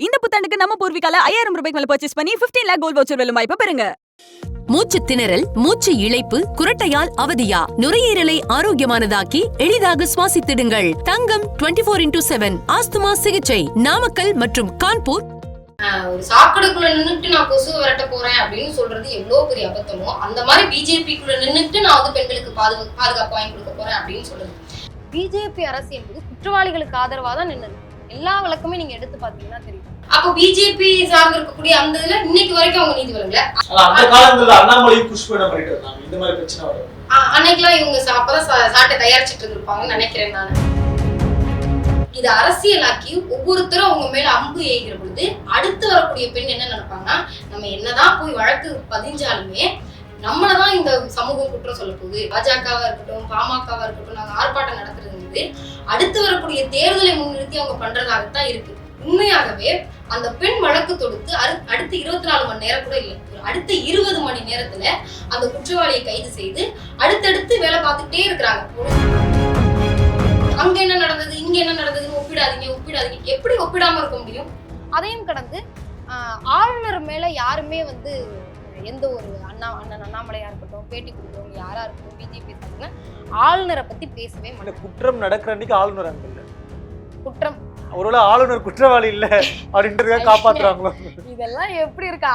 இந்த புத்தாண்டுக்கு நம்ம பூர்விகால ஐயாயிரம் ரூபாய்க்கு மேல பர்ச்சேஸ் பண்ணி 15 லேக் கோல்ட் வவுச்சர் வெல்லும் வாய்ப்பை பெறுங்க. மூச்சு திணறல் மூச்சு இழைப்பு குரட்டையால் அவதியா? நுரையீரலை ஆரோக்கியமானதாக்கி எளிதாக சுவாசித்திடுங்கள். தங்கம் 24 ஃபோர் இன்டூ செவன் ஆஸ்துமா சிகிச்சை. நாமக்கல் மற்றும் கான்பூர். ஒரு சாக்கடைக்குள்ள நின்னுட்டு நான் கொசு விரட்ட போறேன் அப்படின்னு சொல்றது எவ்வளவு பெரிய அபத்தமோ அந்த மாதிரி பிஜேபிக்குள்ள நின்னுட்டு நான் வந்து பெண்களுக்கு பாதுகா பாதுகாப்பு வாங்கி கொடுக்க போறேன் அப்படின்னு சொல்றது. பிஜேபி அரசு என்பது குற்றவாளிகளுக்கு ஆதரவா தான் நின்னது எல்லா வழக்குமே நீங்க எடுத்து பாத்தீங்கன்னா தெரியும். அப்போ பிஜேபி சார்ந்து இருக்கக்கூடிய அந்த இதுல இன்னைக்கு வரைக்கும் அவங்க நீதி வழங்கல அந்த காலங்கள்ல அண்ணாமலையும் புஷ்ப என்ன பண்ணிட்டு இருந்தாங்க. இந்த மாதிரி பிரச்சனை வரும். அன்னைக்கெல்லாம் இவங்க அப்பதான் சாட்டை தயாரிச்சிட்டு இருந்திருப்பாங்கன்னு நினைக்கிறேன் நான். இது அரசியலாக்கி ஒவ்வொருத்தரும் அவங்க மேல அம்பு எய்கிற பொழுது அடுத்து வரக்கூடிய பெண் என்ன நினைப்பாங்கன்னா நம்ம என்னதான் போய் வழக்கு பதிஞ்சாலுமே நம்மளதான் இந்த சமூகம் குற்றம் சொல்ல போகுது. பாஜகவா இருக்கட்டும் பாமகவா இருக்கட்டும் நாங்க ஆர்ப்பாட்டம் நடத்துறது இருக்கு. அடுத்து வரக்கூடிய தேர்தலை முன்னிறுத்தி அவங்க பண்றதாகத்தான் இருக்கு. உண்மையாகவே அந்த பெண் வழக்கு தொடுத்து அடுத்த இருபத்தி நாலு மணி நேரம் கூட இல்லை. அடுத்த இருபது மணி நேரத்துல அந்த குற்றவாளியை கைது செய்து அடுத்தடுத்து வேலை பார்த்துட்டே இருக்கிறாங்க. அங்க என்ன நடந்தது? இங்க என்ன நடந்ததுன்னு ஒப்பிடாதீங்க ஒப்பிடாதீங்க. எப்படி ஒப்பிடாம இருக்க முடியும்? அதையும் கடந்து ஆஹ், ஆளுநர் மேல யாருமே வந்து எந்த ஒரு அண்ணா அண்ணன் அண்ணாமலையா இருக்கட்டும் பேட்டி கொடுக்குறவங்க யாரா இருக்கட்டும் பிஜேபி இருக்காங்க ஆளுநரை பத்தி பேசவே மாட்டாங்க. குற்றம் நடக்கிற அன்னைக்கு ஆளுநர் அங்க இல்ல. குற்றம். ஒருவேளை ஆளுநர் குற்றவாளி இல்ல அப்படின்றதுக்காக காப்பாத்துறாங்களோ? இதெல்லாம் எப்படி இருக்கா?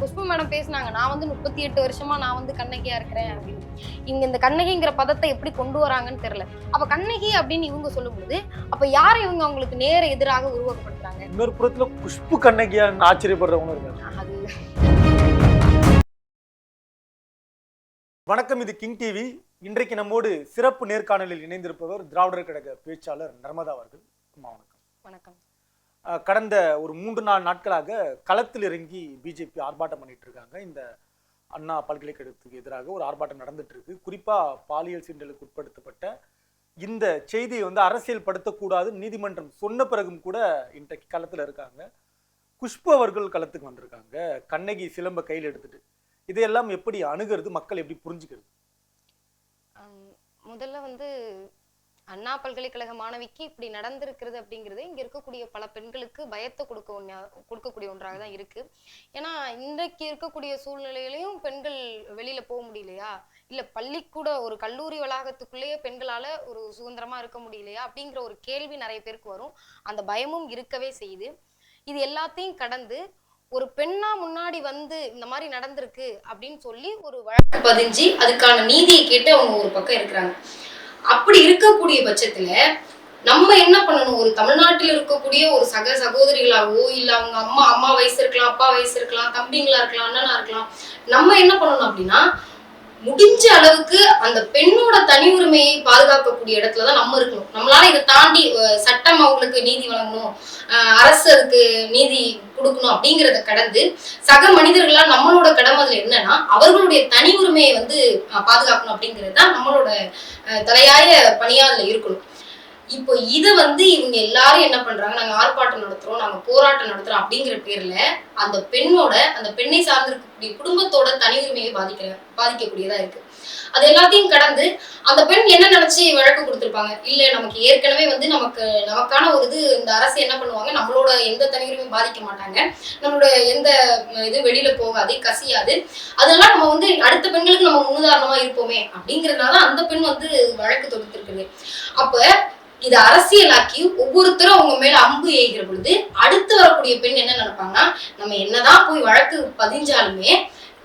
புஷ்பு மேடம் பேசுனாங்க நான் வந்து முப்பத்தி எட்டு வருஷமா நான் வந்து கண்ணகியா இருக்கிறேன் அப்படின்னு. இங்க இந்த கண்ணகிங்கிற பதத்தை எப்படி கொண்டு வராங்கன்னு தெரியல. அப்ப கண்ணகி அப்படின்னு இவங்க சொல்லும்போது அப்ப யாரை இவங்க அவங்களுக்கு நேர எதிராக உருவகப்படுத்துறாங்க? இன்னொரு புறத்துல குஷ்பு கண்ணகியான்னு ஆச்சரியப்படுறவங்களும் இருக்காங்க. வணக்கம் இது கிங் டிவி. இன்றைக்கு நம்மோடு சிறப்பு நேர்காணலில் இணைந்திருப்பவர் திராவிடர் கழக பேச்சாளர் நர்மதா அவர்கள். வணக்கம். வணக்கம். கடந்த ஒரு மூன்று நாலு நாட்களாக களத்தில் இறங்கி பிஜேபி ஆர்ப்பாட்டம் பண்ணிட்டு இருக்காங்க. இந்த அண்ணா பல்கலைக்கழகத்துக்கு எதிராக ஒரு ஆர்ப்பாட்டம் நடந்துட்டு இருக்கு. குறிப்பா பாலியல் சீண்டலுக்கு உட்படுத்தப்பட்ட இந்த செய்தியை வந்து அரசியல் படுத்தக்கூடாது நீதிமன்றம் சொன்ன பிறகும் கூட இன்றைக்கு களத்தில் இருக்காங்க. குஷ்பு அவர்கள் களத்துக்கு வந்திருக்காங்க. கண்ணகி சிலம்ப கையில் எடுத்துட்டு இதையெல்லாம் எப்படி அணுகிறது மக்கள் எப்படி புரிஞ்சுக்கிறது? முதல்ல வந்து அண்ணா பல்கலைக்கழக மாணவிக்கு இப்படி நடந்திருக்கிறது அப்படிங்கிறது இங்க இருக்கக்கூடிய பல பெண்களுக்கு பயத்தை கொடுக்க ஒண்ணா கொடுக்கக்கூடிய ஒன்றாக தான் இருக்கு. ஏன்னா இன்றைக்கு இருக்கக்கூடிய சூழ்நிலையிலையும் பெண்கள் வெளியில போக முடியலையா? இல்ல பள்ளிக்கூட ஒரு கல்லூரி வளாகத்துக்குள்ளேயே பெண்களால ஒரு சுதந்திரமா இருக்க முடியலையா? அப்படிங்கிற ஒரு கேள்வி நிறைய பேருக்கு வரும். அந்த பயமும் இருக்கவே செய்யுது. இது எல்லாத்தையும் கடந்து ஒரு பெண்ணா முன்னாடி வந்து இந்த மாதிரி நடந்திருக்கு அப்படின்னு சொல்லி ஒரு வழக்கு பதிஞ்சு அதுக்கான நீதியை கேட்டு அவங்க ஒரு பக்கம் இருக்கிறாங்க. அப்படி இருக்கக்கூடிய பட்சத்துல நம்ம என்ன பண்ணணும்? ஒரு தமிழ்நாட்டில் இருக்கக்கூடிய ஒரு சக சகோதரிகளாவோ இல்ல அவங்க அம்மா அம்மா வயசு இருக்கலாம் அப்பா வயசு இருக்கலாம் தம்பிங்களா இருக்கலாம் அண்ணனா இருக்கலாம் நம்ம என்ன பண்ணணும் அப்படின்னா முடிஞ்ச அளவுக்கு அந்த பெண்ணோட தனி உரிமையை பாதுகாக்கக்கூடிய இடத்துல தான் நம்ம இருக்கணும். நம்மளால இதை தாண்டி சட்டம் அவங்களுக்கு நீதி வழங்கணும் அரசு அதுக்கு நீதி கொடுக்கணும் அப்படிங்கிறத கடந்து சக மனிதர்களா நம்மளோட கடமை அதுல என்னன்னா அவர்களுடைய தனி உரிமையை வந்து பாதுகாக்கணும் அப்படிங்கிறது தான் நம்மளோட தலையாய பணியா அதுல இருக்கணும். இப்போ இதை வந்து இவங்க எல்லாரும் என்ன பண்றாங்க? நாங்க ஆர்ப்பாட்டம் நடத்துறோம் நாங்க போராட்டம் நடத்துறோம் அப்படிங்கிற பேர்ல அந்த பெண்ணோட அந்த பெண்ணை சார்ந்திருக்கக்கூடிய குடும்பத்தோட தனி உரிமையை பாதிக்கிற பாதிக்கக்கூடியதா இருக்கு. அது எல்லாத்தையும் கடந்து அந்த பெண் என்ன நினைச்சு வழக்கு கொடுத்துருப்பாங்க? இல்ல நமக்கு ஏற்கனவே வந்து நமக்கு நமக்கான ஒரு இது இந்த அரசு என்ன பண்ணுவாங்க? நம்மளோட எந்த தனி உரிமையும் பாதிக்க மாட்டாங்க. நம்மளோட எந்த இது வெளியில போகாது கசியாது. அதெல்லாம் நம்ம வந்து அடுத்த பெண்களுக்கு நம்ம முன்னுதாரணமா இருப்போமே அப்படிங்கறதுனால அந்த பெண் வந்து வழக்கு தொடுத்திருக்குது. அப்ப இதை அரசியலாக்கி ஒவ்வொருத்தரும் அவங்க மேல அம்பு ஏகிற பொழுது அடுத்து வரக்கூடிய பெண் என்ன நினைப்பாங்கன்னா நம்ம என்னதான் போய் வழக்கு பதிஞ்சாலுமே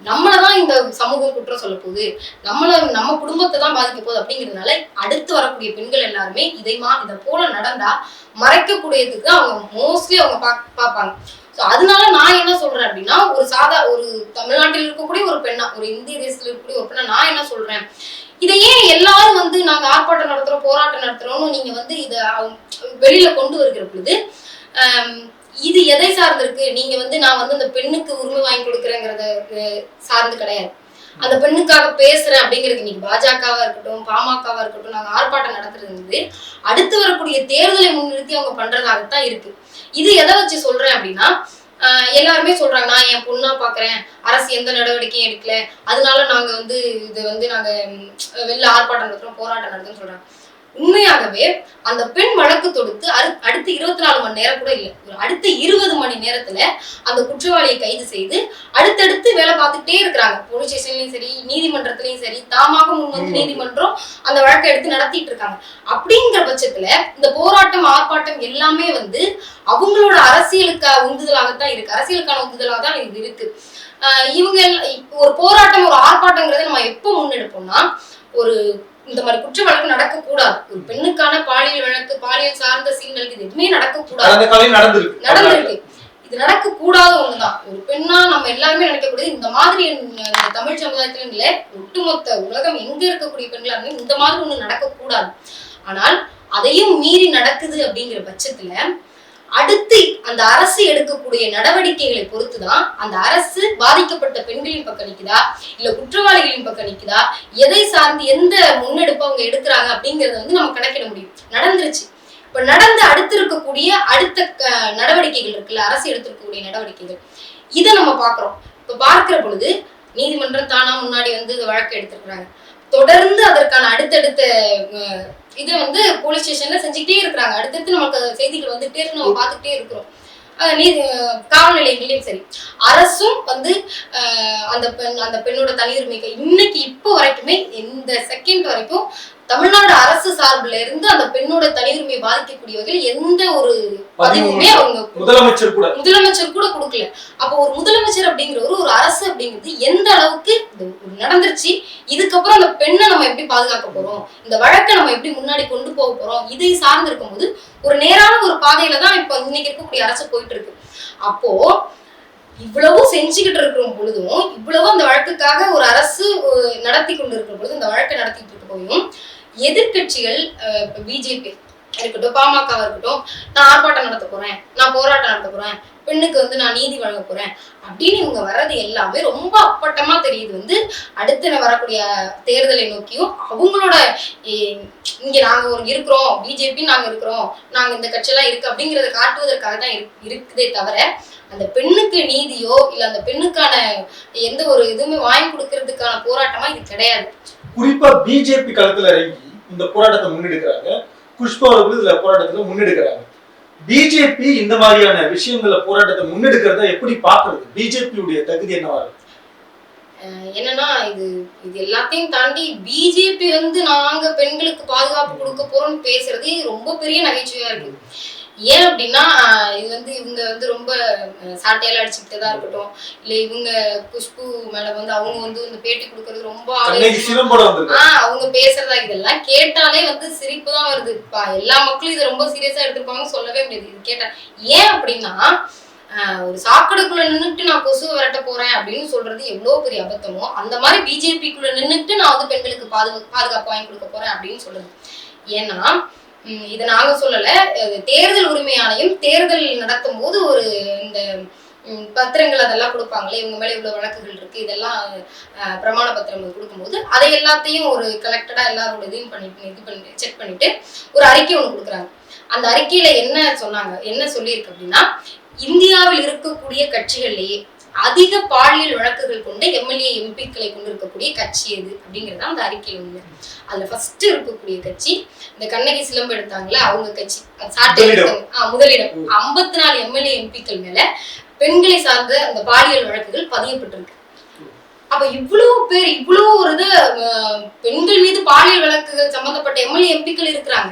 நம்மளதான் இந்த சமூகம் குற்றம் சொல்ல போகுது. நம்மள நம்ம குடும்பத்தை தான் பாதிக்க போகுது அப்படிங்கிறதுனால அடுத்து வரக்கூடிய பெண்கள் எல்லாருமே இதை மா இதை போல நடந்தா மறைக்கக்கூடியதுக்கு அவங்க மோஸ்ட்லி அவங்க பா பார்ப்பாங்க. ஸோ அதனால நான் என்ன சொல்றேன் அப்படின்னா ஒரு சாதா ஒரு தமிழ்நாட்டில் இருக்கக்கூடிய ஒரு பெண்ணா ஒரு இந்திய தேசத்தில் இருக்கக்கூடிய ஒரு பெண்ணா நான் என்ன சொல்றேன்? இதை ஏன் எல்லாரும் வந்து நாங்க ஆர்ப்பாட்டம் நடத்துறோம் போராட்டம் நடத்துறோம்னு நீங்க வந்து இதை வெளியில கொண்டு வருகிற பொழுது இது எதை சார்ந்திருக்கு? நீங்க வந்து நான் வந்து அந்த பெண்ணுக்கு உரிமை வாங்கி கொடுக்குறேங்கிறத சார்ந்து கிடையாது. அந்த பெண்ணுக்காக பேசுறேன் அப்படிங்கிறது இன்னைக்கு பாஜகவா இருக்கட்டும் பாமகவா இருக்கட்டும் நாங்க ஆர்ப்பாட்டம் நடத்துறது வந்து அடுத்து வரக்கூடிய தேர்தலை முன்னிறுத்தி அவங்க பண்றதாகத்தான் இருக்கு. இது எதை வச்சு சொல்றேன் அப்படின்னா எல்லாருமே சொல்றாங்க நான் என் பொண்ணா பாக்குறேன். அரசு எந்த நடவடிக்கையும் எடுக்கல. அதனால நாங்க வந்து இது வந்து நாங்க வெளில ஆர்ப்பாட்டம் நடத்துறோம் போராட்டம் நடத்துறோம்னு சொல்றாங்க. உண்மையாகவே அந்த பெண் வழக்கு தொடுத்து அரு- அடுத்த இருபத்தி நாலு மணி நேரம் கூட இல்லை. ஒரு அடுத்த இருபது மணி நேரத்துல அந்த குற்றவாளியை கைது செய்து அடுத்தடுத்து வேலை பார்த்துட்டே இருக்கிறாங்க போலீஸ் ஸ்டேஷன்லயும் சரி நீதிமன்றத்திலயும் சரி தாமாக முன் வந்து. நீதிமன்றம் அந்த வழக்கை எடுத்து நடத்திட்டு இருக்காங்க. அப்படிங்கிற பட்சத்துல இந்த போராட்டம் ஆர்ப்பாட்டம் எல்லாமே வந்து அவங்களோட அரசியலுக்கா உந்துதலாகத்தான் இருக்கு. அரசியலுக்கான உந்துதலாக தான் இது இருக்கு. ஆஹ் இவங்க ஒரு போராட்டம் ஒரு ஆர்ப்பாட்டங்கிறத நம்ம எப்போ முன்னெடுப்போம்னா ஒரு இந்த மாதிரி குற்ற வழக்கு நடக்கக்கூடாது. ஒரு பெண்ணுக்கான பாலியல் வழக்கு பாலியல் சார்ந்த சீண்டல் இது எதுவுமே நடக்கக்கூடாது. நடந்திருக்கு. இது நடக்க கூடாத ஒண்ணுதான். ஒரு பெண்ணா நம்ம எல்லாருமே நினைக்கக்கூடியது இந்த மாதிரி தமிழ் சமுதாயத்துல ஒட்டுமொத்த உலகம் எங்க இருக்கக்கூடிய பெண்களா இந்த மாதிரி ஒண்ணு நடக்கக்கூடாது. ஆனால் அதையும் மீறி நடக்குது அப்படிங்கிற பட்சத்துல அடுத்து அந்த அரசு எடுக்கக்கூடிய நடவடிக்கைகளை பொறுத்துதான் அந்த அரசு பாதிக்கப்பட்ட பெண்களின் பக்கம் நிக்குதா? இல்ல குற்றவாளிகளின் பக்கம் நிக்குதா? எதை சார்ந்து எந்த முன்னெடுப்பு அவங்க எடுக்கிறாங்க அப்படிங்கறத வந்து நம்ம கணக்கிட முடியும். நடந்துருச்சு. இப்ப நடந்து அடுத்து இருக்கக்கூடிய அடுத்த நடவடிக்கைகள் இருக்குல்ல அரசு எடுத்திருக்கக்கூடிய நடவடிக்கைகள். இதை நம்ம பார்க்கிறோம். இப்ப பார்க்கிற பொழுது நீதிமன்றம் தானா முன்னாடி வந்து இந்த வழக்கு எடுத்திருக்கிறாங்க. தொடர்ந்து அதற்கான அடுத்தடுத்த இதை வந்து போலீஸ் ஸ்டேஷன்ல செஞ்சுக்கிட்டே இருக்கிறாங்க. அடுத்தடுத்து நமக்கு செய்திகள் வந்துட்டே இருக்கு நம்ம பார்த்துக்கிட்டே இருக்கிறோம். நீதி காவல் நிலையங்களையும் சரி. அரசும் வந்து அந்த பெண் அந்த பெண்ணோட தனியுரிமைக்கு இன்னைக்கு இப்போ வரைக்குமே இந்த செகண்ட் வரைக்கும் தமிழ்நாடு அரசு சார்பில் இருந்து அந்த பெண்ணோட தனியுரிமையை பாதிக்கக்கூடிய வகையில் எந்த ஒரு பதிவுமே அவங்க முதலமைச்சர் கூட. முதலமைச்சர் கூட கொடுக்கல. அப்போ ஒரு முதலமைச்சர் அப்படிங்கிறவர் ஒரு அரசு அப்படிங்கிறது எந்த அளவுக்கு நடந்துருச்சு இதுக்கப்புறம் அந்த பெண்ணை நம்ம எப்படி பாதுகாக்க போறோம் இந்த வழக்கை நம்ம எப்படி முன்னாடி கொண்டு போக போறோம் இதை சார்ந்து இருக்கும்போது ஒரு நேரான ஒரு பாதையில தான் இப்போ இன்னைக்கு இருக்கக்கூடிய அரசு போயிட்டு இருக்கு அப்போ இவ்வளவு செஞ்சுக்கிட்டு இருக்கிற பொழுதும் இவ்வளவு அந்த வழக்குக்காக ஒரு அரசு நடத்தி கொண்டு இருக்கிற பொழுது இந்த வழக்கை நடத்திட்டு இருக்க போயும் எதிர்க்கட்சிகள் பிஜேபி இருக்கட்டும் பாமகவா இருக்கட்டும் நான் ஆர்ப்பாட்டம் நடத்த போறேன் நான் போராட்டம் நடத்த போறேன் பெண்ணுக்கு வந்து நான் நீதி வழங்க போறேன் அப்படின்னு இவங்க வர்றது எல்லாமே ரொம்ப அப்பட்டமா தெரியுது. வந்து அடுத்து வரக்கூடிய தேர்தலை நோக்கியும் அவங்களோட இங்க நாங்க ஒரு இருக்கிறோம் பிஜேபி நாங்க இருக்கிறோம் நாங்க இந்த கட்சியெல்லாம் இருக்கு அப்படிங்கறத காட்டுவதற்காக தான் இருக்குதே தவிர அந்த பெண்ணுக்கு நீதியோ இல்ல அந்த பெண்ணுக்கான எந்த ஒரு இதுவுமே வாங்கி கொடுக்கறதுக்கான போராட்டமா இது கிடையாது. குறிப்பா பிஜேபி களத்துல இறங்கி இந்த போராட்டத்தை முன்னெடுக்கிறாங்க. புஷ்பா அவர்கள் இதுல போராட்டத்துல முன்னெடுக்கிறாங்க. பிஜேபி இந்த மாதிரியான விஷயங்கள போராட்டத்தை முன்னெடுக்கிறத எப்படி பாக்குறது? பிஜேபியுடைய தகுதி என்னவா இருக்கு? அஹ் என்னன்னா இது இது எல்லாத்தையும் தாண்டி பிஜேபி வந்து நாங்க பெண்களுக்கு பாதுகாப்பு கொடுக்க போறோம்னு பேசுறது ரொம்ப பெரிய நகைச்சுவையா இருக்கு. ஏன் அப்படின்னா இது வந்து இவங்க வந்து ரொம்ப அஹ், சாட்டையால அடிச்சுக்கிட்டதா இருக்கட்டும் இல்ல இவங்க குஷ்பு மேல வந்து அவங்க வந்து இந்த பேட்டி கொடுக்கறது ரொம்ப ஆஹ் அவங்க பேசுறதா இதெல்லாம் கேட்டாலே வந்து சிரிப்பு தான் வருது. எல்லா மக்களும் இதை ரொம்ப சீரியஸா எடுத்துருப்பாங்க சொல்லவே முடியாது. இது கேட்டா ஏன் அப்படின்னா ஒரு சாக்கடைக்குள்ள நின்னுட்டு நான் கொசு விரட்ட போறேன் அப்படின்னு சொல்றது எவ்வளவு பெரிய அபத்தமோ அந்த மாதிரி பிஜேபிக்குள்ள நின்னுட்டு நான் வந்து பெண்களுக்கு பாதுகா பாதுகாப்பு வாங்கி கொடுக்க போறேன் அப்படின்னு சொல்றது. ஏன்னா இதை நாங்க சொல்லல. தேர்தல் உரிமை ஆணையம் தேர்தல் நடத்தும் போது ஒரு இந்த பத்திரங்கள் அதெல்லாம் கொடுப்பாங்களே இவங்க மேல இவ்வளவு வழக்குகள் இருக்கு இதெல்லாம் பிரமாண பத்திரம் கொடுக்கும்போது அதை எல்லாத்தையும் ஒரு கலெக்டடா எல்லாரோட இதையும் பண்ணிட்டு இது பண்ணி செக் பண்ணிட்டு ஒரு அறிக்கை ஒன்று கொடுக்குறாங்க. அந்த அறிக்கையில என்ன சொன்னாங்க என்ன சொல்லியிருக்கு அப்படின்னா இந்தியாவில் இருக்கக்கூடிய கட்சிகள்லயே அதிக பாலியல் வழக்குகள் கொண்ட எம்எல்ஏ எம்பிக்களை கொண்டு இருக்கக்கூடிய கட்சி எது அப்படிங்கறது அந்த அறிக்கையில் உண்மை. அதுல ஃபர்ஸ்ட் இருக்கக்கூடிய கட்சி இந்த கண்ணகி சிலம்பு எடுத்தாங்கல்ல அவங்க கட்சி சாட்டை முதலிடம். ஐம்பத்தி நாலு எம்எல்ஏ எம்பிக்கள் மேல பெண்களை சார்ந்த அந்த பாலியல் வழக்குகள் பதியப்பட்டிருக்கு. அப்ப இவ்வளவு பேர் இவ்வளவு ஒரு இது பெண்கள் மீது பாலியல் வழக்குகள் சம்பந்தப்பட்ட எம்எல்ஏ எம்பிக்கள் இருக்கிறாங்க.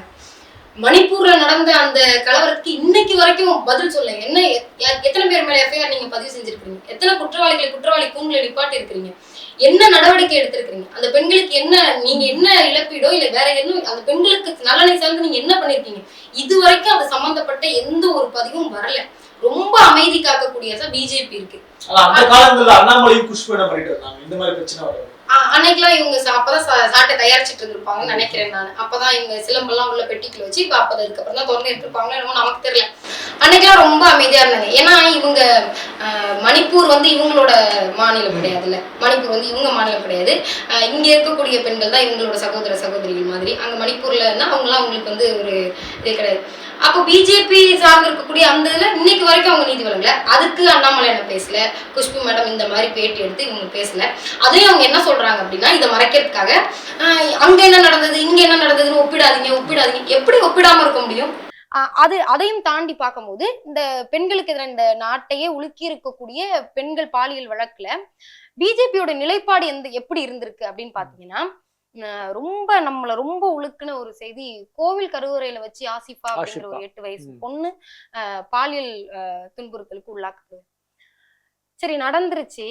மணிப்பூர்ல நடந்த அந்த கலவரத்துக்கு இன்னைக்கு வரைக்கும் பதில் சொல்லுங்க என்ன எத்தனை பேர் மேல எஃப்ஐஆர் நீங்க பதிவு செஞ்சிருக்கீங்க எத்தனை குற்றவாளிகளை குற்றவாளி கூண்டுல நிப்பாட்டி இருக்கிறீங்க என்ன நடவடிக்கை எடுத்திருக்கீங்க அந்த பெண்களுக்கு என்ன நீங்க என்ன இழப்பீடோ இல்ல வேற என்ன அந்த பெண்களுக்கு நலனை சார்ந்து நீங்க என்ன பண்ணிருக்கீங்க இது வரைக்கும் அது சம்பந்தப்பட்ட எந்த ஒரு பதிவும் வரல. ரொம்ப அமைதி காக்கக்கூடியதா பிஜேபி இருக்கு. அந்த காலங்கள்ல அண்ணாமலையும் புஷ்பு என்ன பண்ணிட்டு இருந்தாங்க. இந்த மாதிரி பிரச்சனை வரும் அன்னைக்கெல்லாம் இவங்க அப்பதான் சாட்டை தயாரிச்சுட்டு இருந்திருப்பாங்கன்னு நினைக்கிறேன் நான். அப்பதான் இவங்க சிலம்பெல்லாம் உள்ள பெட்டிக்குள்ள வச்சு இப்ப அப்பதான் இதுக்கப்புறம் தான் திறந்து இருப்பாங்க என்னமோ நமக்கு தெரியல. அன்னைக்கெல்லாம் ரொம்ப அமைதியா இருந்தாங்க. ஏன்னா இவங்க ஆஹ் மணிப்பூர் வந்து இவங்களோட மாநிலம் கிடையாதுல்ல. மணிப்பூர் வந்து இவங்க மாநிலம் கிடையாது. இங்கே இருக்கக்கூடிய பெண்கள் தான் இவங்களோட சகோதர சகோதரிகள் மாதிரி. அங்கே மணிப்பூரில் இருந்தால் அவங்களாம் அவங்களுக்கு வந்து ஒரு இது கிடையாது. அப்போ பிஜேபி சார்ந்து இருக்கக்கூடிய அந்த இதில் இன்னைக்கு வரைக்கும் அவங்க நீதி வழங்கல. அதுக்கு அண்ணாமலை என்ன பேசல? குஷ்பு மேடம் இந்த மாதிரி பேட்டி எடுத்து இவங்க பேசல. அதையும் அவங்க என்ன சொல்றாங்க அப்படின்னா இதை மறைக்கிறதுக்காக அங்கே அங்க என்ன நடந்தது இங்க என்ன நடந்ததுன்னு ஒப்பிடாதீங்க ஒப்பிடாதீங்க. எப்படி ஒப்பிடாம இருக்க முடியும்? அது அதையும் தாண்டி பார்க்கும்போது இந்த பெண்களுக்கு எதிரான இந்த நாட்டையே உலுக்கி இருக்கக்கூடிய பெண்கள் பாலியல் வழக்குல பிஜேபியோட நிலைப்பாடு எந்த எப்படி இருந்திருக்கு அப்படின்னு பாத்தீங்கன்னா ரொம்ப நம்மள ரொம்ப உழுக்குன ஒரு செய்தி கோவில் கருவறையில வச்சு ஆசிஃபா அப்படிங்கிற ஒரு. எட்டு வயசு. பொண்ணு பாலியல் துன்புறுத்தலுக்கு உள்ளாக்குது. சரி நடந்துருச்சு.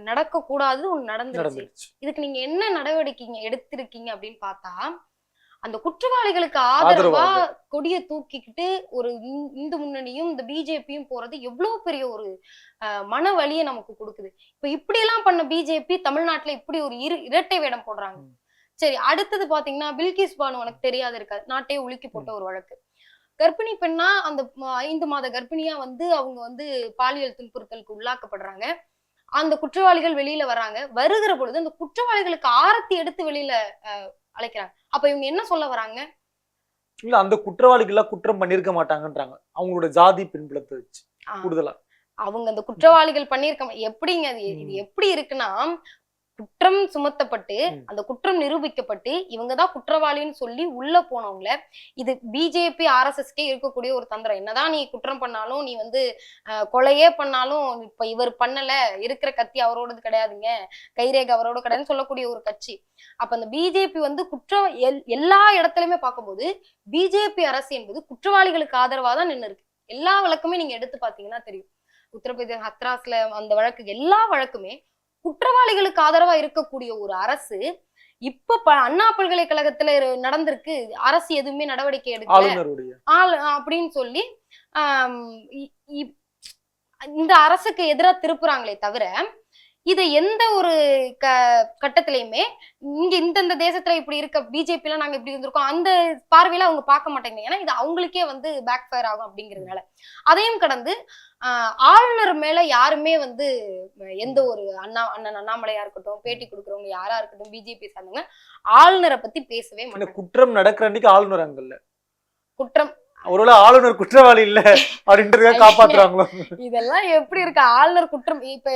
நடக்க கூடாது ஒண்ணு நடந்துருச்சு. இதுக்கு நீங்க என்ன நடவடிக்கைங்க எடுத்திருக்கீங்க அப்படின்னு பார்த்தா அந்த குற்றவாளிகளுக்கு ஆதரவா. கொடிய தூக்கிக்கிட்டு ஒரு இந்- இந்து முன்னணியும் இந்த பிஜேபியும் போறது எவ்வளவு பெரிய ஒரு அஹ், மன வலியை நமக்கு கொடுக்குது. இப்ப இப்படி எல்லாம் பண்ண பிஜேபி தமிழ்நாட்டுல இப்படி ஒரு இரு இரட்டை வேடம் போடுறாங்க. சரி அடுத்தது பாத்தீங்கன்னா பில்கிஸ் பானு உனக்கு தெரியாது இருக்காது. நாட்டையே உலுக்கி போட்ட ஒரு வழக்கு. கர்ப்பிணி பெண்ணா அந்த ஐந்து மாத கர்ப்பிணியா வந்து அவங்க வந்து பாலியல் துன்புறுத்தலுக்கு உள்ளாக்கப்படுறாங்க. அந்த குற்றவாளிகள் வெளியில வராங்க. வருகிற பொழுது அந்த குற்றவாளிகளுக்கு ஆரத்தி எடுத்து வெளியில அஹ், அழைக்கிறாங்க. அப்ப இவங்க என்ன சொல்ல வராங்க? இல்ல அந்த குற்றவாளிகள் எல்லாம் குற்றம் பண்ணிருக்க மாட்டாங்கன்றாங்க. அவங்களோட ஜாதி பின்புலத்தை வச்சு கூடுதலா. அவங்க அந்த குற்றவாளிகள் பண்ணியிருக்க எப்படிங்க இது. எப்படி இருக்குன்னா குற்றம் சுமத்தப்பட்டு. அந்த குற்றம் நிரூபிக்கப்பட்டு இவங்க தான் குற்றவாளின்னு சொல்லி உள்ள போனவங்கள இது பிஜேபி ஆர்எஸ்எஸ்கே இருக்கக்கூடிய ஒரு தந்திரம். என்னதான் நீ குற்றம் பண்ணாலும் நீ வந்து கொலையே பண்ணாலும் இப்ப இவர் பண்ணல இருக்கிற கத்தி அவரோடது கிடையாதுங்க. கைரேகை அவரோட கிடையாதுன்னு சொல்லக்கூடிய ஒரு கட்சி. அப்ப அந்த பிஜேபி வந்து குற்ற எல்- எல்லா இடத்துலயுமே பார்க்கும்போது பிஜேபி அரசு என்பது குற்றவாளிகளுக்கு ஆதரவா தான் நின்று இருக்கு எல்லா வழக்குமே நீங்க எடுத்து பாத்தீங்கன்னா தெரியும். உத்தரப்பிரதேச ஹத்ராஸ்ல அந்த வழக்கு எல்லா வழக்குமே குற்றவாளிகளுக்கு ஆதரவா இருக்கக்கூடிய ஒரு அரசு இப்ப அண்ணா பல்கலைக்கழகத்துல நடந்திருக்கு. அரசு எதுவுமே நடவடிக்கை எடுக்கல. ஆள் அப்படின்னு சொல்லி இ- இந்த அரசுக்கு எதிரா திருப்புறாங்களே தவிர இதை எந்த ஒரு க கட்டத்திலயுமே இங்க இந்தந்த தேசத்துல இப்படி இருக்க பிஜேபி எல்லாம் நாங்க இப்படி இருந்திருக்கோம் அந்த பார்வையில அவங்க பார்க்க மாட்டேங்கிறாங்க ஏன்னா இது அவங்களுக்கே வந்து பேக் ஃபயர் ஆகும் அப்படிங்கிறதுனால. அதையும் கடந்து ஆஹ், ஆளுநர் மேல யாருமே வந்து எந்த ஒரு அண்ணா அண்ணன் அண்ணாமலையா இருக்கட்டும் பேட்டி கொடுக்குறவங்க யாரா இருக்கட்டும் பிஜேபி சார்ந்தவங்க ஆளுநரை பத்தி பேசவே மாட்டாங்க. குற்றம் நடக்கிற அன்னைக்கு ஆளுநர் அங்க இல்ல. குற்றம் ஒருவேளை ஆளுநர் குற்றவாளி இல்ல அப்படின்றத காப்பாத்துறாங்களோ? இதெல்லாம் எப்படி இருக்கு? ஆளுநர் குற்றம் இப்ப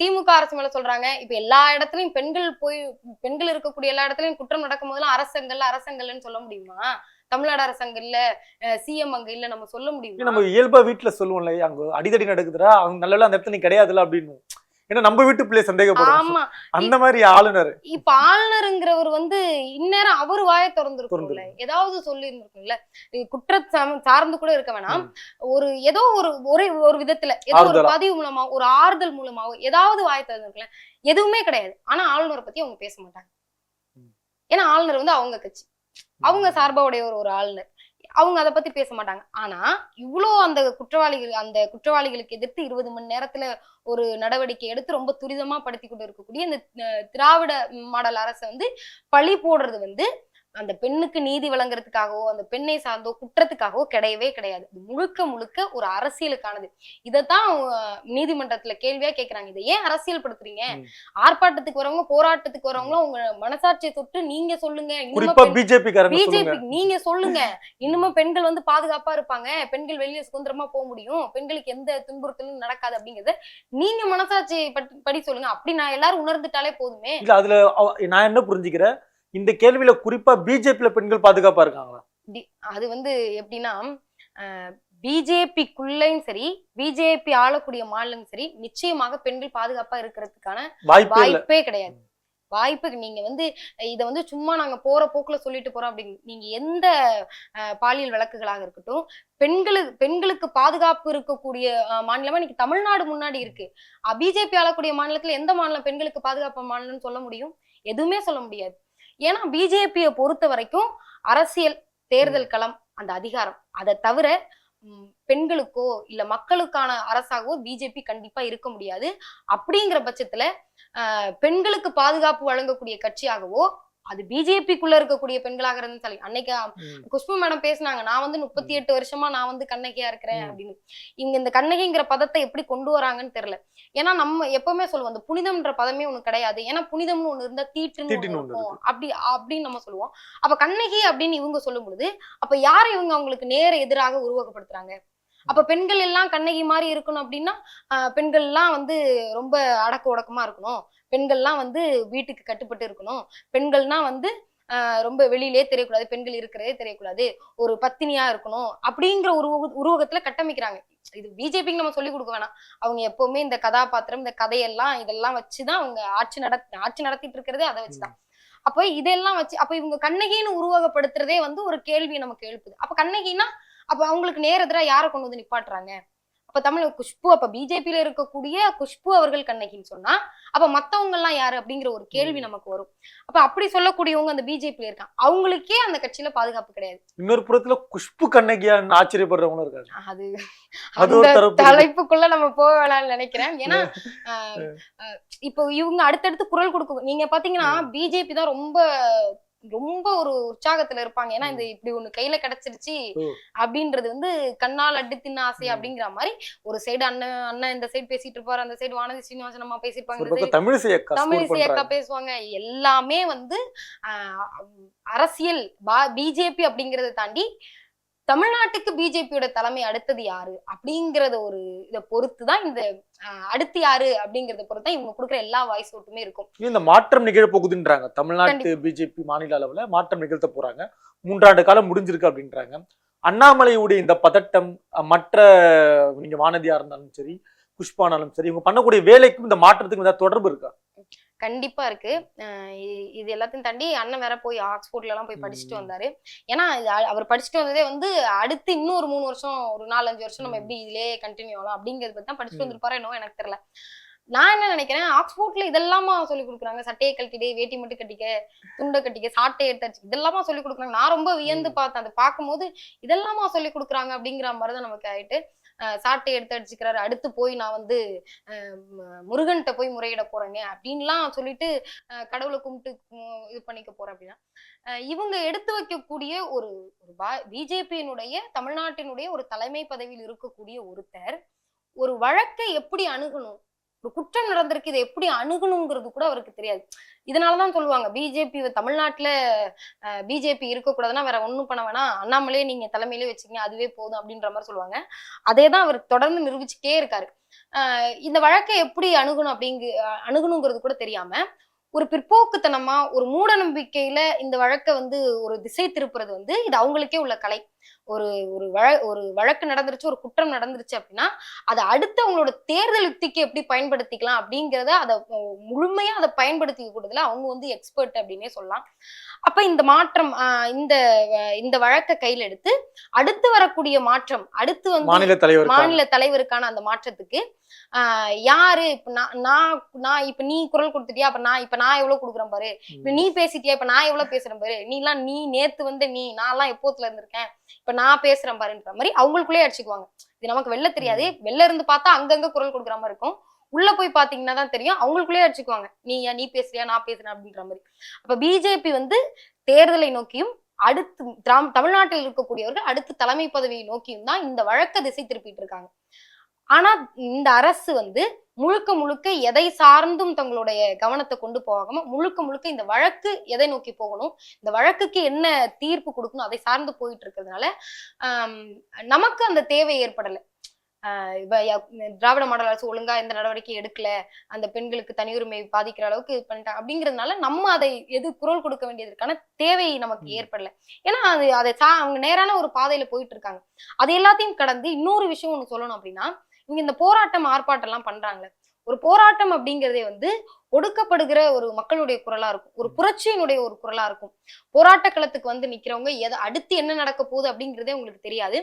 திமுக அரசு மேல சொல்றாங்க. இப்ப எல்லா இடத்துலயும் பெண்கள் போய் பெண்கள் இருக்கக்கூடிய எல்லா இடத்துலயும் குற்றம் நடக்கும் போதெல்லாம் அரசங்கள்ல அரசங்கள்னு சொல்ல முடியுமா? தமிழ்நாடு அரசங்கள்ல சிஎம் அங்க இல்ல நம்ம சொல்ல இல்ல, முடியுமா? நம்ம இயல்பா வீட்டுல சொல்லுவோம்ல அங்க அடிதடி நடக்குதுடா அவங்க நல்ல அந்த இடத்துல நீ கிடையாதுல அப்படின்னு. ஏன்னா நம்ம வீட்டு பிள்ளை சந்தேகப்படுறோம். ஆமா. அந்த மாதிரி ஆளுநர். இப்ப ஆளுநருங்கிறவர் வந்து இந்நேரம் அவர் வாயை திறந்திருக்கும்ல திறந்திருக்கும். ஏதாவது சொல்லி இருந்திருக்கும்ல குற்ற சார்ந்து கூட இருக்க வேணாம். ஒரு ஏதோ ஒரு ஒரே ஒரு விதத்துல ஏதோ ஒரு. பதிவு மூலமா ஒரு ஆறுதல் மூலமாவோ ஏதாவது வாயை திறந்திருக்கல எதுவுமே கிடையாது. ஆனா ஆளுநரை பத்தி அவங்க பேச மாட்டாங்க. ஏன்னா ஆளுநர் வந்து அவங்க கட்சி. அவங்க சார்பா உடைய ஒரு ஒரு ஆளுநர். அவங்க அதை பத்தி பேச மாட்டாங்க. ஆனா இவ்வளோ அந்த குற்றவாளிகள் அந்த குற்றவாளிகளுக்கு எதிர்த்து இருபது மணி நேரத்துல ஒரு நடவடிக்கை எடுத்து ரொம்ப துரிதமா படுத்தி கொண்டு இருக்கக்கூடிய இந்த திராவிட மாடல் அரசை வந்து பழி போடுறது வந்து அந்த பெண்ணுக்கு நீதி வழங்குறதுக்காகவோ அந்த பெண்ணை சார்ந்தோ குற்றத்துக்காகவோ கிடையவே கிடையாது. முழுக்க முழுக்க ஒரு அரசியலுக்கானது. இதைத்தான் நீதிமன்றத்துல கேள்வியா கேக்குறாங்க. இதை ஏன் அரசியல் படுத்துறீங்க. ஆர்ப்பாட்டத்துக்கு வரவங்க போராட்டத்துக்கு வரவங்க உங்க மனசாட்சியை தொட்டு நீங்க சொல்லுங்க. பிஜேபி பிஜேபி நீங்க சொல்லுங்க. இன்னுமும் பெண்கள் வந்து பாதுகாப்பா இருப்பாங்க. பெண்கள் வெளியே சுதந்திரமா போக முடியும். பெண்களுக்கு எந்த துன்புறுத்தலும் நடக்காது அப்படிங்கறத நீங்க மனசாட்சி பட்- படி சொல்லுங்க. அப்படி நான் எல்லாரும் உணர்ந்துட்டாலே போதுமே. இல்ல அதுல நான் என்ன புரிஞ்சுக்கிறேன்? இந்த கேள்வியில குறிப்பா பிஜேபியில பெண்கள் பாதுகாப்பா இருக்காங்களா? அது வந்து எப்படின்னா பிஜேபிக்குள்ளயும் சரி பிஜேபி ஆளக்கூடிய மாநிலம் சரி நிச்சயமாக பெண்கள் பாதுகாப்பா இருக்கிறதுக்கான வாய்ப்பே கிடையாது. வாய்ப்பு நீங்க வந்து இத வந்து சும்மா நாங்க போற போக்குல சொல்லிட்டு போறோம் அப்படின்னு நீங்க எந்த பாலியல் வழக்குகளாக இருக்கட்டும் பெண்களுக்கு பெண்களுக்கு பாதுகாப்பு இருக்கக்கூடிய மாநிலமா இன்னைக்கு தமிழ்நாடு முன்னாடி இருக்கு. பிஜேபி ஆளக்கூடிய மாநிலத்துல எந்த மாநிலம் பெண்களுக்கு பாதுகாப்பு மாநிலம்னு சொல்ல முடியும்? எதுவுமே சொல்ல முடியாது. ஏன்னா பிஜேபியை பொறுத்த வரைக்கும் அரசியல் தேர்தல் களம் அந்த அதிகாரம். அதை தவிர பெண்களுக்கோ இல்ல மக்களுக்கான அரசாகவோ பிஜேபி கண்டிப்பா இருக்க முடியாது. அப்படிங்கிற பட்சத்துல பெண்களுக்கு பாதுகாப்பு வழங்கக்கூடிய கட்சியாகவோ அது பிஜேபிக்குள்ள இருக்கக்கூடிய பெண்களாக இருந்தாலும் சரி. அன்னைக்கு. குஷ்பு மேடம் பேசுனாங்க நான் வந்து முப்பத்தி எட்டு வருஷமா நான் வந்து கண்ணகியா இருக்கிறேன். அப்படின்னு. இவங்க இந்த கண்ணகிங்கிற பதத்தை எப்படி கொண்டு வராங்கன்னு தெரியல. ஏன்னா நம்ம எப்பவுமே சொல்லுவோம் அந்த புனிதம்ன்ற பதமே ஒண்ணு கிடையாது. ஏன்னா புனிதம்னு ஒண்ணு இருந்தா தீட்டுன்னு இருக்கும். அப்படி அப்படின்னு நம்ம சொல்லுவோம். அப்ப கண்ணகி அப்படின்னு இவங்க சொல்லும் பொழுது அப்ப யாரை இவங்க அவங்களுக்கு நேர எதிராக உருவகப்படுத்துறாங்க? அப்ப பெண்கள் எல்லாம் கண்ணகி மாதிரி இருக்கணும் அப்படின்னா ஆஹ் பெண்கள் எல்லாம் வந்து ரொம்ப அடக்க உடக்கமா இருக்கணும். பெண்கள்லாம் வந்து வீட்டுக்கு கட்டுப்பட்டு இருக்கணும். பெண்கள்னா வந்து ஆஹ் ரொம்ப வெளியிலே தெரியக்கூடாது. பெண்கள் இருக்கிறதே தெரியக்கூடாது. ஒரு பத்தினியா இருக்கணும் அப்படிங்கிற உருவ உருவகத்துல கட்டமைக்கிறாங்க. இது பிஜேபிக்கு நம்ம சொல்லி கொடுக்க வேணாம். அவங்க எப்பவுமே இந்த கதாபாத்திரம் இந்த கதையெல்லாம் இதெல்லாம் வச்சுதான் அவங்க ஆட்சி நட ஆட்சி நடத்திட்டு இருக்கிறதே அதை வச்சுதான். அப்போ இதெல்லாம் வச்சு அப்ப இவங்க கண்ணகின்னு உருவகப்படுத்துறதே வந்து ஒரு கேள்வி நமக்கு எழுப்புது. அப்ப கண்ணகின்னா அப்ப அவங்களுக்கு நேர் யாரை கொண்டு வந்து நிப்பாட்டுறாங்க? அப்ப தமிழ் குஷ்பு அப்ப பிஜேபியில இருக்கக்கூடிய குஷ்பு அவர்கள் கண்ணகின்னு சொன்னா அப்ப மத்தவங்க எல்லாம் யாரு அப்படிங்கிற ஒரு கேள்வி நமக்கு வரும். அப்ப அப்படி சொல்லக்கூடியவங்க அந்த பிஜேபியில இருக்காங்க. அவங்களுக்கே அந்த கட்சியில பாதுகாப்பு கிடையாது. இன்னொரு புறத்துல குஷ்பு கண்ணகியான்னு ஆச்சரியப்படுறவங்களும் இருக்காங்க. அது அந்த. தலைப்புக்குள்ள நம்ம போக வேணாம்னு நினைக்கிறேன். ஏன்னா இப்போ இவங்க அடுத்தடுத்து குரல் கொடுக்க நீங்க பாத்தீங்கன்னா பிஜேபி தான் ரொம்ப ரொம்ப ஒரு உற்சாகத்துல இருப்பாங்க ஏன்னா இந்த இப்படி ஒண்ணு கையில கிடைச்சிருச்சு. அப்படின்றது வந்து கண்ணால் அடி தின்ன ஆசை. அப்படிங்கிற மாதிரி ஒரு சைடு அண்ணன் அண்ணன் இந்த சைடு பேசிட்டு இருப்பாரு அந்த சைடு வானதி சீனிவாசன் அம்மா அக்கா தமிழ் பண்றாங்க பேசுவாங்க எல்லாமே வந்து அரசியல் பிஜேபி அப்படிங்கறத தாண்டி தமிழ்நாட்டுக்கு பிஜேபியோட தலைமை அடுத்தது யாரு? அப்படிங்கறத ஒரு இதை பொறுத்து தான் இந்த அடுத்து யாரு அப்படிங்கறத பொறுத்து தான் இவங்க கொடுக்குற எல்லா வாய்ஸ் ஓட்டுமே இருக்கும். இந்த மாற்றம் நிகழ போகுதுன்றாங்க. தமிழ்நாட்டு பிஜேபி மாநில அளவுல மாற்றம் நிகழ்த்த போறாங்க. மூன்றாண்டு காலம் முடிஞ்சிருக்கு அப்படின்றாங்க. அண்ணாமலையுடைய இந்த பதட்டம் மற்ற நீங்க வானதியா இருந்தாலும் சரி புஷ்பானாலும் சரி இவங்க பண்ணக்கூடிய வேலைக்கும் இந்த மாற்றத்துக்கும் ஏதாவது தொடர்பு இருக்கா? கண்டிப்பா இருக்கு. இது எல்லாத்தையும் தாண்டி அண்ணன் வேற போய் ஆக்ஸ்போர்ட்ல எல்லாம் போய் படிச்சுட்டு. வந்தாரு. ஏன்னா அவர் படிச்சுட்டு வந்ததே வந்து அடுத்து இன்னும் ஒரு மூணு வருஷம் ஒரு நாலஞ்சு வருஷம் நம்ம. எப்படி இதுலயே கண்டினியூ ஆகலாம் அப்படிங்கறத பத்தி தான் படிச்சுட்டு. வந்திருப்பாரோ என்னவோ எனக்கு தெரியல. நான் என்ன நினைக்கிறேன் ஆக்ஸ்போர்ட்ல இதெல்லாமா சொல்லி கொடுக்குறாங்க. சட்டையை கழட்டிடு வேட்டி மட்டும் கட்டிக்க துண்டை கட்டிக்க சாட்டை எடுத்தாச்சு இதெல்லாமா சொல்லி கொடுக்குறாங்க. நான் ரொம்ப வியந்து பார்த்தேன். அதை பார்க்கும்போது இதெல்லாமா சொல்லி கொடுக்குறாங்க அப்படிங்கிற மாதிரி தான் நமக்கு ஆயிட்டு. சாட்டை எடுத்து அடிச்சுக்கிறாரு. அடுத்து போய் நான் வந்து முருகன்கிட்ட போய் முறையிட போறேங்க அப்படின்லாம் சொல்லிட்டு அஹ் கடவுளை கும்பிட்டு இது பண்ணிக்க போறேன் அப்படின்னா இவங்க எடுத்து வைக்கக்கூடிய ஒரு ஒரு பிஜேபியினுடைய தமிழ்நாட்டினுடைய ஒரு தலைமை பதவியில் இருக்கக்கூடிய ஒருத்தர் ஒரு வழக்கை எப்படி அணுகணும்? ஒரு குற்றம் நடந்திருக்கு இதை எப்படி அணுகணுங்கிறது கூட அவருக்கு தெரியாது. இதனாலதான் சொல்லுவாங்க பிஜேபி தமிழ்நாட்டுல பிஜேபி இருக்கக்கூடாதுன்னா வேற ஒண்ணும் பண்ண வேணாம். அண்ணாமலையே நீங்க தலைமையிலே வச்சுக்கீங்க அதுவே போதும் அப்படின்ற மாதிரி சொல்லுவாங்க. அதே தான் அவர் தொடர்ந்து நிரூபிச்சுட்டே இருக்காரு. இந்த வழக்கை எப்படி அணுகணும் அப்படிங்கு அணுகணுங்கிறது கூட தெரியாம ஒரு பிற்போக்குத்தனமா ஒரு மூட நம்பிக்கையில இந்த வழக்கை வந்து ஒரு திசை திருப்புறது வந்து இது அவங்களுக்கே உள்ள கலை. ஒரு ஒரு வழ ஒரு வழக்கு நடந்துருச்சு ஒரு குற்றம் நடந்துருச்சு அப்படின்னா அதை அடுத்து அவங்களோட தேர்தல் யுக்திக்கு எப்படி பயன்படுத்திக்கலாம் அப்படிங்கிறத அதை முழுமையா அதை பயன்படுத்திக்க கூடதுல அவங்க வந்து எக்ஸ்பர்ட் அப்படின்னே சொல்லலாம். அப்ப இந்த மாற்றம் இந்த இந்த வழக்கை கையில எடுத்து அடுத்து வரக்கூடிய மாற்றம் அடுத்து வந்து மாநில தலைவர் மாநில தலைவருக்கான அந்த மாற்றத்துக்கு ஆஹ் யாரு இப்ப நான் நான் நான் இப்ப நீ குரல் கொடுத்துட்டியா? அப்ப நான் இப்ப நான் எவ்வளவு கொடுக்குறேன் பாரு? இப்ப நீ பேசிட்டியா? இப்ப நான் எவ்வளவு பேசுறேன் பாரு? நீ எல்லாம் நீ நேத்து வந்து நீ நான் எல்லாம் எப்போத்துல இருந்திருக்கேன்? இப்ப நான் பேசுறேன் பாருன்ற மாதிரி அவங்களுக்குள்ளே அடிச்சுக்குவாங்க. இது நமக்கு வெளில தெரியாது. வெளில இருந்து பார்த்தா அங்கங்க குரல் கொடுக்குற மாதிரி இருக்கும். உள்ள போய் பாத்தீங்கன்னா தான் தெரியும். அவங்களுக்குள்ளே அடிச்சுக்குவாங்க. நீ ஏன் நீ பேசுறியா நான் பேசுறேன் அப்படின்ற மாதிரி. அப்ப பிஜேபி வந்து தேர்தலை நோக்கியும் அடுத்து திராம் தமிழ்நாட்டில் இருக்கக்கூடியவர்கள் அடுத்து தலைமை பதவியை நோக்கியும் தான் இந்த வழக்க திசை திருப்பிட்டு இருக்காங்க. ஆனா இந்த அரசு வந்து முழுக்க முழுக்க எதை சார்ந்தும் தங்களுடைய கவனத்தை கொண்டு போகாம முழுக்க முழுக்க இந்த வழக்கு எதை நோக்கி போகணும் இந்த வழக்குக்கு என்ன தீர்ப்பு கொடுக்கணும் அதை சார்ந்து போயிட்டு இருக்கிறதுனால நமக்கு அந்த தேவை ஏற்படல. ஆஹ் இப்ப திராவிட மாடல் அரசு ஒழுங்கா எந்த நடவடிக்கை எடுக்கல அந்த பெண்களுக்கு தனியுரிமை பாதிக்கிற அளவுக்கு இது பண்ணிட்டாங்க அப்படிங்கிறதுனால நம்ம அதை எது குரல் கொடுக்க வேண்டியதற்கான தேவை நமக்கு. ஏற்படல. ஏன்னா அது அதை சா அவங்க நேரான ஒரு பாதையில போயிட்டு இருக்காங்க. அது எல்லாத்தையும் கடந்து இன்னொரு விஷயம் ஒண்ணு சொல்லணும் அப்படின்னா இவங்க இந்த போராட்டம் ஆர்ப்பாட்டம் எல்லாம் பண்றாங்களே. ஒரு போராட்டம் அப்படிங்கிறதே வந்து ஒடுக்கப்படுகிற ஒரு மக்களுடைய குரலா இருக்கும். ஒரு புரட்சியினுடைய ஒரு குரலா இருக்கும். போராட்ட களத்துக்கு வந்து நிக்கிறவங்க எதை அடுத்து என்ன நடக்க போகுது அப்படிங்கிறதே உங்களுக்கு தெரியாது.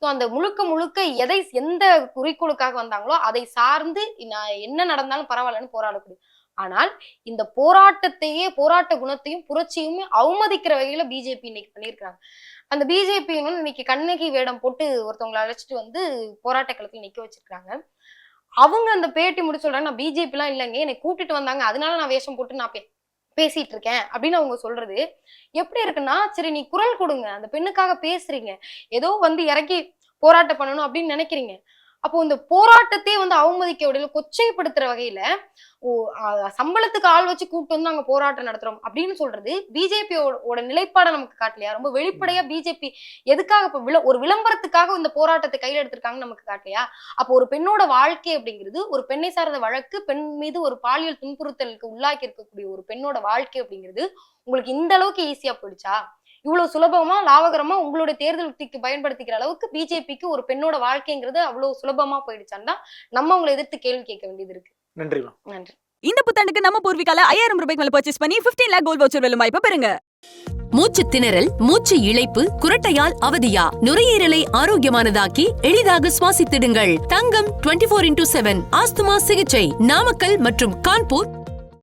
ஸோ அந்த முழுக்க முழுக்க எதை எந்த குறிக்கோளுக்காக வந்தாங்களோ அதை சார்ந்து நான் என்ன நடந்தாலும் பரவாயில்லன்னு போராடக்கூடிய. ஆனால் இந்த போராட்டத்தையே போராட்ட குணத்தையும் புரட்சியுமே அவமதிக்கிற வகையில பிஜேபி இன்னைக்கு பண்ணியிருக்காங்க அந்த பிஜேபி இன்னைக்கு கண்ணகி வேடம் போட்டு ஒருத்தவங்களை அழைச்சிட்டு வந்து போராட்ட களத்தில் நிக்க வச்சிருக்காங்க அவங்க அந்த பேட்டி முடிச்சு சொல்றாங்க நான் பிஜேபி எல்லாம் இல்லைங்க என்னை கூட்டிட்டு வந்தாங்க அதனால நான் வேஷம் போட்டு நான் பே பேசிட்டு இருக்கேன் அப்படின்னு அவங்க சொல்றது. எப்படி இருக்குன்னா சரி நீ குரல் கொடுங்க அந்த பெண்ணுக்காக பேசுறீங்க ஏதோ வந்து இறக்கி போராட்டம் பண்ணணும் அப்படின்னு நினைக்கிறீங்க. அப்போ இந்த போராட்டத்தையே வந்து அவமதிக்க விடல கொச்சைப்படுத்துற வகையில சம்பளத்துக்கு ஆள் வச்சு கூப்பிட்டு வந்து நாங்க போராட்டம் நடத்துறோம் அப்படின்னு சொல்றது பிஜேபியோட நிலைப்பாடை நமக்கு காட்டலையா? ரொம்ப வெளிப்படையா பிஜேபி எதுக்காக இப்ப விள ஒரு விளம்பரத்துக்காக இந்த போராட்டத்தை கையில் எடுத்திருக்காங்கன்னு நமக்கு காட்டலையா? அப்போ ஒரு பெண்ணோட வாழ்க்கை அப்படிங்கிறது ஒரு பெண்ணை சார்ந்த வழக்கு பெண் மீது ஒரு பாலியல் துன்புறுத்தலுக்கு உள்ளாக்கி இருக்கக்கூடிய ஒரு பெண்ணோட வாழ்க்கை அப்படிங்கிறது உங்களுக்கு இந்த அளவுக்கு ஈஸியா போயிடுச்சா? இவ்வளவு சுலபமா லாபகரமா உங்களுடைய தேர்தல் உத்திக்கு பயன்படுத்திக்கிற அளவுக்கு பிஜேபிக்கு ஒரு பெண்ணோட வாழ்க்கைங்கிறது அவ்வளவு சுலபமா போயிடுச்சான்னு தான் நம்ம உங்களை எதிர்த்து கேள்வி கேட்க வேண்டியது இருக்கு. நன்றிமா நன்றி. இந்த புத்தாண்டுக்கு நம்ம பூர்விகால ஐயாயிரம் ரூபாய்க்கு மேல பர்ச்சேஸ் பண்ணி 15 லேக் கோல்ட் வவுச்சர் வெல்லும் வாய்ப்பை பெறுங்க. மூச்சு திணறல் மூச்சு இழைப்பு குரட்டையால் அவதியா நுரையீரலை ஆரோக்கியமானதாக்கி எளிதாக சுவாசித்திடுங்கள். தங்கம் 24 ஃபோர் இன்டூ செவன் ஆஸ்துமா சிகிச்சை நாமக்கல் மற்றும் கான்பூர்